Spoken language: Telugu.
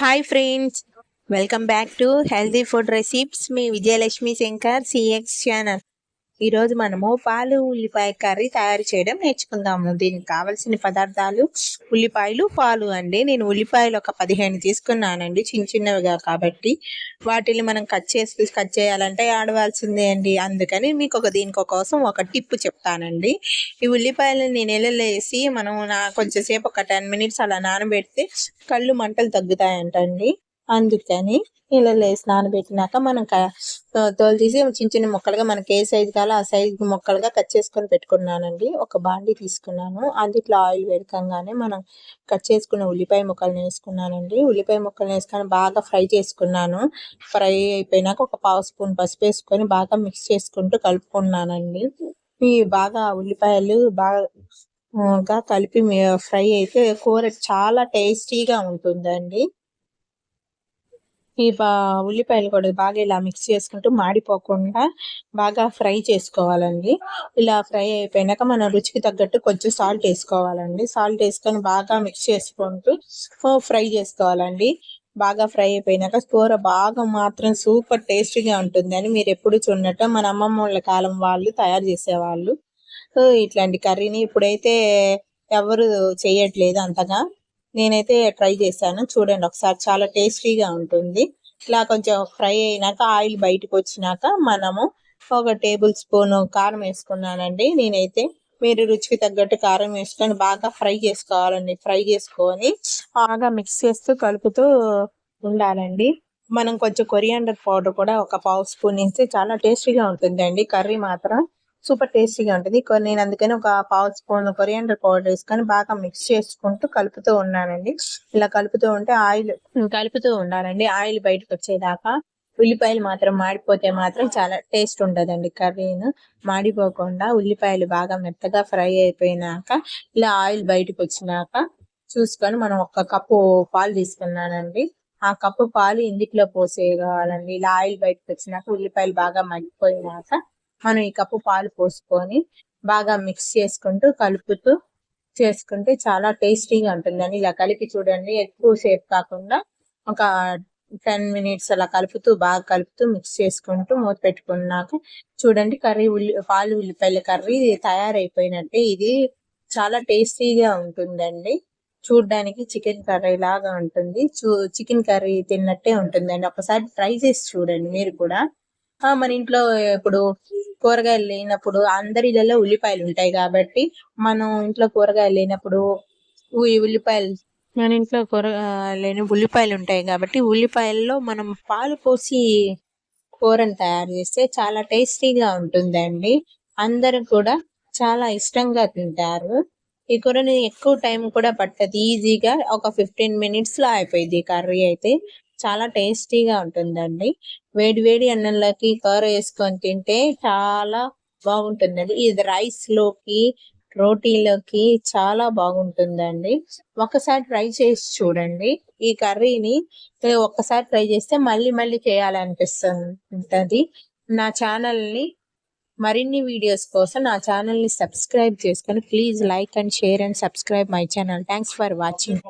Hi friends welcome back to healthy food recipes me Vijayalakshmi Shankar CX channel ఈరోజు మనము పాలు ఉల్లిపాయ కర్రీ తయారు చేయడం నేర్చుకుందాము. దీనికి కావలసిన పదార్థాలు ఉల్లిపాయలు పాలు అండి. నేను ఉల్లిపాయలు ఒక పదిహేను తీసుకున్నానండి. చిన్న చిన్నవిగా కాబట్టి వాటిని మనం కట్ చేసి కట్ చేయాలంటే ఆడవలసిందే అండి. అందుకని మీకు ఒక దీనికోసం ఒక టిప్ చెప్తానండి. ఈ ఉల్లిపాయలు నేను ఎల్లలేసి మనం నా కొంచెంసేపు ఒక టెన్ మినిట్స్ అలా నానబెడితే కళ్ళు మంటలు తగ్గుతాయంటండి. అందుకని నీళ్ళలో వేసి నానబెట్టినాక మనం తోలు తీసి చిన్న చిన్న ముక్కలుగా మనకి ఏ సైజు కావాలో ఆ సైజు ముక్కలుగా కట్ చేసుకొని పెట్టుకున్నానండి. ఒక బాండి తీసుకున్నాను. అందుట్లో ఆయిల్ వేడకంగానే మనం కట్ చేసుకున్న ఉల్లిపాయ ముక్కలను వేసుకున్నానండి. ఉల్లిపాయ ముక్కలను వేసుకొని బాగా ఫ్రై చేసుకున్నాను. ఫ్రై అయిపోయినాక ఒక పావు స్పూన్ పసుపు వేసుకొని బాగా మిక్స్ చేసుకుంటూ కలుపుకున్నానండి. ఈ బాగా ఉల్లిపాయలు బాగా కలిపి ఫ్రై అయితే కూర చాలా టేస్టీగా ఉంటుందండి. ఈ ఉల్లిపాయలు కూడా బాగా ఇలా మిక్స్ చేసుకుంటూ మాడిపోకుండా బాగా ఫ్రై చేసుకోవాలండి. ఇలా ఫ్రై అయిపోయినాక మనం రుచికి తగ్గట్టు కొంచెం సాల్ట్ వేసుకోవాలండి. సాల్ట్ వేసుకొని బాగా మిక్స్ చేసుకుంటూ ఫ్రై చేసుకోవాలండి. బాగా ఫ్రై అయిపోయినాక కూర బాగా మాత్రం సూపర్ టేస్టీగా ఉంటుంది అని మీరు ఎప్పుడు చూడటం మన అమ్మమ్మ వాళ్ళ కాలం వాళ్ళు తయారు చేసేవాళ్ళు. ఇట్లాంటి కర్రీని ఇప్పుడైతే ఎవరు చేయట్లేదు అంతగా. నేనైతే ట్రై చేశాను. చూడండి ఒకసారి చాలా టేస్టీగా ఉంటుంది. ఇలా కొంచెం ఫ్రై అయినాక ఆయిల్ బయటకు వచ్చినాక మనము ఒక టేబుల్ స్పూన్ కారం వేసుకున్నానండి. నేనైతే మీరు రుచికి తగ్గట్టు కారం వేసుకొని బాగా ఫ్రై చేసుకోవాలండి. ఫ్రై చేసుకొని బాగా మిక్స్ చేస్తూ కలుపుతూ ఉండాలండి. మనం కొంచెం కొరియాండర్ పౌడర్ కూడా ఒక పావు స్పూన్ వేస్తే చాలా టేస్టీగా ఉంటుందండి. కర్రీ మాత్రం సూపర్ టేస్టీగా ఉంటుంది. నేను అందుకని ఒక పావు స్పూన్ కొరియాండర్ పౌడర్ వేసుకొని బాగా మిక్స్ చేసుకుంటూ కలుపుతూ ఉన్నానండి ఇలా కలుపుతూ ఉంటే ఆయిల్ కలుపుతూ ఉండాలండి. ఆయిల్ బయటకు వచ్చేదాకా ఉల్లిపాయలు మాత్రం మాడిపోతే మాత్రం చాలా టేస్ట్ ఉండదండి కర్రీను. మాడిపోకుండా ఉల్లిపాయలు బాగా మెత్తగా ఫ్రై అయిపోయినాక ఇలా ఆయిల్ బయటకు వచ్చినాక చూసుకొని మనం ఒక కప్పు పాలు తీసుకున్నానండి. ఆ కప్పు పాలు ఇందులో పోసేయగలండి ఇలా ఆయిల్ బయటకు వచ్చినాక ఉల్లిపాయలు బాగా మగ్గిపోయినాక మనం ఈ కప్పు పాలు పోసుకొని బాగా మిక్స్ చేసుకుంటూ కలుపుతూ చేసుకుంటే చాలా టేస్టీగా ఉంటుందండి ఇలా కలిపి చూడండి ఎక్కువ సేపు కాకుండా ఒక టెన్ మినిట్స్ అలా కలుపుతూ బాగా కలుపుతూ మిక్స్ చేసుకుంటూ మూత పెట్టుకున్నాక చూడండి కర్రీ ఉల్లి పాలు ఉల్లిపాయల కర్రీ తయారైపోయినట్టే. ఇది చాలా టేస్టీగా ఉంటుందండి. చూడడానికి చికెన్ కర్రీ లాగా ఉంటుంది. చూ చికెన్ కర్రీ తిన్నట్టే ఉంటుందండి. ఒకసారి ట్రై చేసి చూడండి మీరు కూడా. మన ఇంట్లో ఇప్పుడు కూరగాయలు లేనప్పుడు అందరి ఇళ్ళలో ఉల్లిపాయలు ఉంటాయి కాబట్టి మనం ఇంట్లో కూరగాయలు లేనప్పుడు ఉల్లిపాయలు మన ఇంట్లో కూరగాయలు లేని ఉల్లిపాయలు ఉంటాయి కాబట్టి ఉల్లిపాయల్లో మనం పాలు పోసి కూరను తయారు చేస్తే చాలా టేస్టీగా ఉంటుందండి. అందరూ కూడా చాలా ఇష్టంగా తింటారు. ఈ కూరని ఎక్కువ టైం కూడా పట్టదు. ఈజీగా ఒక ఫిఫ్టీన్ మినిట్స్లో అయిపోయింది కర్రీ అయితే. చాలా టేస్టీగా ఉంటుందండి. వేడి వేడి అన్నంలోకి కూర వేసుకొని తింటే చాలా బాగుంటుందండి. ఇది రైస్లోకి రోటీలోకి చాలా బాగుంటుందండి. ఒకసారి ట్రై చేసి చూడండి. ఈ కర్రీని ఒక్కసారి ట్రై చేస్తే మళ్ళీ మళ్ళీ చేయాలనిపిస్తుంది నా ఛానల్ని మరిన్ని వీడియోస్ కోసం నా ఛానల్ని సబ్స్క్రైబ్ చేసుకొని please like and share and subscribe my channel. Thanks for watching.